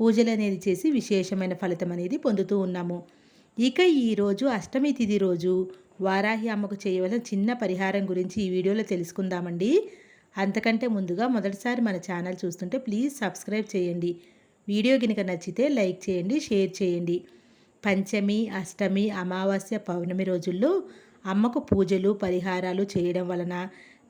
పూజలు అనేది చేసి విశేషమైన ఫలితం అనేది పొందుతూ ఉన్నాము. ఇక ఈరోజు అష్టమి తిథి రోజు వారాహి అమ్మకు చేయవలసిన చిన్న పరిహారం గురించి ఈ వీడియోలో తెలుసుకుందామండి. అంతకంటే ముందుగా మొదటిసారి మన ఛానల్ చూస్తుంటే ప్లీజ్ సబ్స్క్రైబ్ చేయండి. వీడియో కనుక నచ్చితే లైక్ చేయండి షేర్ చేయండి. పంచమి అష్టమి అమావాస్య పౌర్ణమి రోజుల్లో అమ్మకు పూజలు పరిహారాలు చేయడం వలన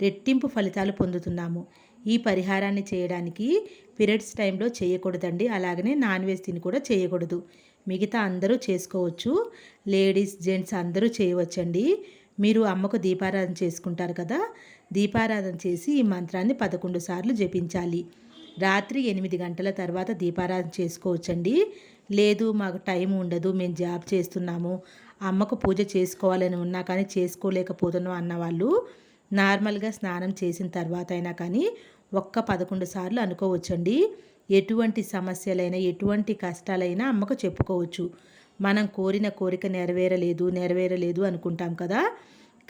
రెట్టింపు ఫలితాలు పొందుతున్నాము. ఈ పరిహారాన్ని చేయడానికి పీరియడ్స్ టైంలో చేయకూడదండి. అలాగనే నాన్ వెజ్ తిని కూడా చేయకూడదు. మిగతా అందరూ చేసుకోవచ్చు. లేడీస్ జెంట్స్ అందరూ చేయవచ్చండి. మీరు అమ్మకు దీపారాధన చేసుకుంటారు కదా దీపారాధన చేసి ఈ మంత్రాన్ని పదకొండు సార్లు జపించాలి. రాత్రి ఎనిమిది గంటల తర్వాత దీపారాధన చేసుకోవచ్చండి. లేదు మాకు టైం ఉండదు మేము జాబ్ చేస్తున్నాము అమ్మకు పూజ చేసుకోవాలని ఉన్నా కానీ చేసుకోలేకపోతున్నాం అన్న వాళ్ళు నార్మల్గా స్నానం చేసిన తర్వాత అయినా కానీ ఒక్క పదకొండు సార్లు అనుకోవచ్చండి. ఎటువంటి సమస్యలైనా ఎటువంటి కష్టాలైనా అమ్మకు చెప్పుకోవచ్చు. మనం కోరిన కోరిక నెరవేరలేదు నెరవేరలేదు అనుకుంటాం కదా.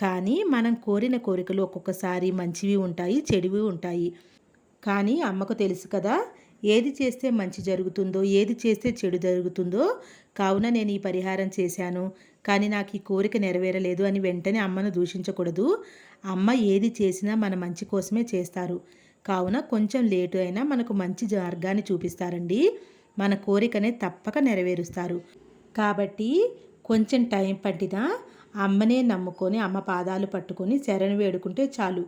కానీ మనం కోరిన కోరికలు ఒక్కొక్కసారి మంచివి ఉంటాయి చెడువి ఉంటాయి. కానీ అమ్మకు తెలుసు కదా ఏది చేస్తే మంచి జరుగుతుందో ఏది చేస్తే చెడు జరుగుతుందో. కావున నేను ఈ పరిహారం చేశాను. కానీ నాకు ఈ కోరిక నెరవేరలేదు అని వెంటనే అమ్మను దూషించకూడదు. అమ్మ ఏది చేసినా మన మంచి కోసమే చేస్తారు. కావున కొంచెం లేటు అయినా మనకు మంచి మార్గాన్ని చూపిస్తారండి. మన కోరికనే తప్పక నెరవేరుస్తారు. కాబట్టి కొంచెం టైం పట్టినా అమ్మనే నమ్ముకొని అమ్మ పాదాలు పట్టుకొని శరణు వేడుకుంటే చాలు.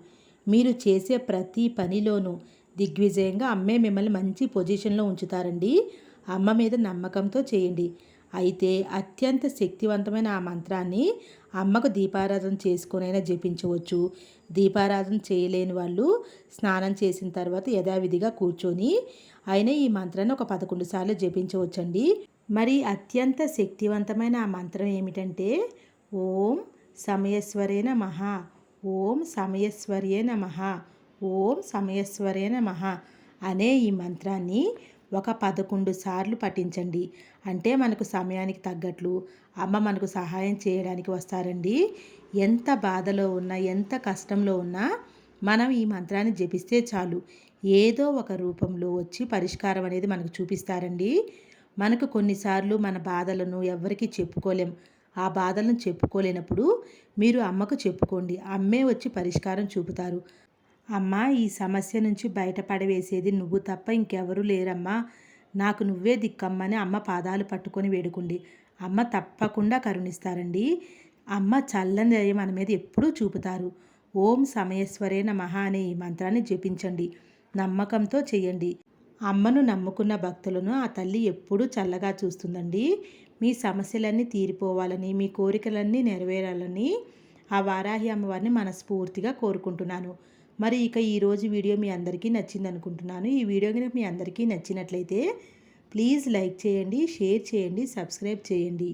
మీరు చేసే ప్రతి పనిలోనూ దిగ్విజయంగా అమ్మే మిమ్మల్ని మంచి పొజిషన్లో ఉంచుతారండి. అమ్మ మీద నమ్మకంతో చేయండి. అయితే అత్యంత శక్తివంతమైన ఆ మంత్రాన్ని అమ్మకు దీపారాధన చేసుకునైనా జపించవచ్చు. దీపారాధన చేయలేని వాళ్ళు స్నానం చేసిన తర్వాత యథావిధిగా కూర్చొని అయినా ఈ మంత్రాన్ని ఒక పదకొండు సార్లు జపించవచ్చండి. మరి అత్యంత శక్తివంతమైన ఆ మంత్రం ఏమిటంటే ఓం సమయస్వరేన మహా ఓం సమయస్వర్యే నమ ఓం సమయస్వరే నమ అనే ఈ మంత్రాన్ని ఒక పదకొండు సార్లు పఠించండి. అంటే మనకు సమయానికి తగ్గట్లు అమ్మ మనకు సహాయం చేయడానికి వస్తారండి. ఎంత బాధలో ఉన్నా ఎంత కష్టంలో ఉన్నా మనం ఈ మంత్రాన్ని జపిస్తే చాలు. ఏదో ఒక రూపంలో వచ్చి పరిష్కారం అనేది మనకు చూపిస్తారండి. మనకు కొన్నిసార్లు మన బాధలను ఎవరికి చెప్పుకోలేం. ఆ బాధలను చెప్పుకోలేనప్పుడు మీరు అమ్మకు చెప్పుకోండి. అమ్మే వచ్చి పరిష్కారం చూపుతారు. అమ్మ ఈ సమస్య నుంచి బయటపడవేసేది నువ్వు తప్ప ఇంకెవరూ లేరమ్మా. నాకు నువ్వే దిక్కమ్మని అమ్మ పాదాలు పట్టుకొని వేడుకుండి అమ్మ తప్పకుండా కరుణిస్తారండి. అమ్మ చల్లని దయ మన మీద ఎప్పుడూ చూపుతారు. ఓం సమయేశ్వరే నమః అనే ఈ మంత్రాన్ని జపించండి. నమ్మకంతో చేయండి. అమ్మను నమ్ముకున్న భక్తులను ఆ తల్లి ఎప్పుడూ చల్లగా చూస్తుందండి. మీ సమస్యలన్నీ తీరిపోవాలని మీ కోరికలన్నీ నెరవేరాలని ఆ వారాహి అమ్మవారిని మనస్ఫూర్తిగా కోరుకుంటున్నాను. మరి ఇక ఈరోజు వీడియో మీ అందరికీ నచ్చింది అనుకుంటున్నాను ఈ వీడియో కనుక మీ అందరికీ నచ్చినట్లయితే ప్లీజ్ లైక్ చేయండి షేర్ చేయండి సబ్స్క్రైబ్ చేయండి.